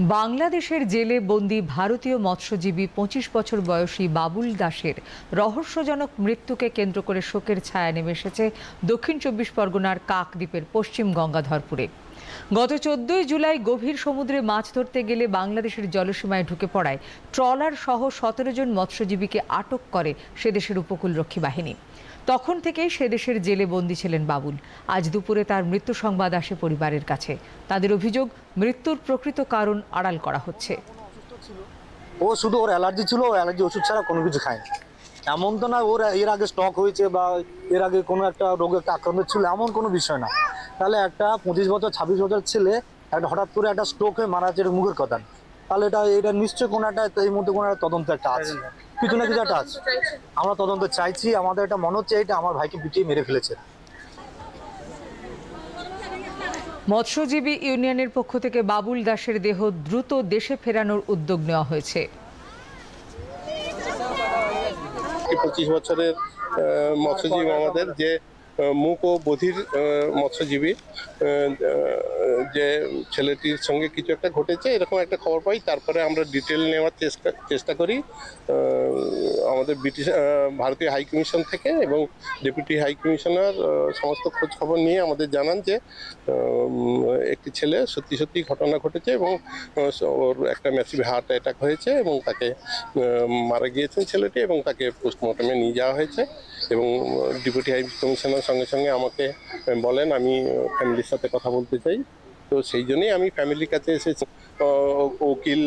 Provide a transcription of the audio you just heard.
বাংলাদেশের জেলে বন্দি ভারতীয় মৎস্যজীবী পঁচিশ বছর বয়সী বাবুল দাসের রহস্যজনক মৃত্যুকে কেন্দ্র করে শোকের ছায়া নেমে এসেছে দক্ষিণ চব্বিশ পরগনার কাকদ্বীপের পশ্চিম গঙ্গাধরপুরে। গত চোদ্দই জুলাই গভীর সমুদ্রে মাছ ধরতে গেলে বাংলাদেশের জলসীমায় ঢুকে পড়ায় ট্রলার সহ সতেরো জন মৎস্যজীবীকে আটক করে সে দেশের উপকূলরক্ষী বাহিনী। তখন থেকেই সে দেশের জেলে বন্দী ছিলেন বাবুল। আজ দুপুরে তার মৃত্যু সংবাদ আসে পরিবারের কাছে। তাদের অভিযোগ, মৃত্যুর প্রকৃত কারণ আড়াল করা হচ্ছে। ও শুধু ওর অ্যালার্জি ছিল, ও অ্যালার্জি ওষুধ ছাড়া কোনো কিছু খায়নি। এমন তো না, ওর এর আগে স্টক হয়েছে বা এর আগে কোনো একটা রোগে আক্রান্ত ছিল, এমন কোনো বিষয় না। তাহলে একটা পঁচিশ বছর ছাব্বিশ বছর ছেলে একটা হঠাৎ করে একটা স্ট্রোক হয়ে মারা যাচ্ছে মুখের কথা তাহলে এটা এটা নিশ্চয়ই কোনো একটা এই মধ্যে কোনো একটা তদন্ত একটা আছে। কিছু না কিছু একটা আছে। আমরা তদন্ত চাইছি আমাদের এটা মনে হচ্ছে এটা আমার ভাইকে পিটিয়ে মেরে ফেলেছে। মৎস্যজীবী ইউনিয়নের পক্ষ থেকে বাবুল দাসের দেহ দ্রুত দেশে ফেরানোর উদ্যোগ নেওয়া হয়েছে। পঁচিশ বছরের মৎস্যজীবী আমাদের যে মুক ও বধির মৎস্যজীবী যে ছেলেটির সঙ্গে কিছু একটা ঘটেছে, এরকম একটা খবর পাই। তারপরে আমরা ডিটেল নেওয়ার চেষ্টা চেষ্টা করি আমাদের ব্রিটিশ ভারতীয় হাই কমিশন থেকে এবং ডেপুটি হাই কমিশনার সমস্ত খোঁজ খবর নিয়ে আমাদের জানান যে একটি ছেলে সত্যি সত্যি ঘটনা ঘটেছে এবং ওর একটা ম্যাসিভ হার্ট অ্যাটাক হয়েছে এবং তাকে মারা গিয়েছেন ছেলেটি এবং তাকে পোস্টমর্টমে নিয়ে যাওয়া হয়েছে। এবং ডিপুটি হাই কমিশনার সঙ্গে সঙ্গে আমাকে বলেন, আমি ফ্যামিলির সাথে কথা বলতে চাই। তো সেই জন্যই আমি ফ্যামিলির কাছে এসেছি। উকিল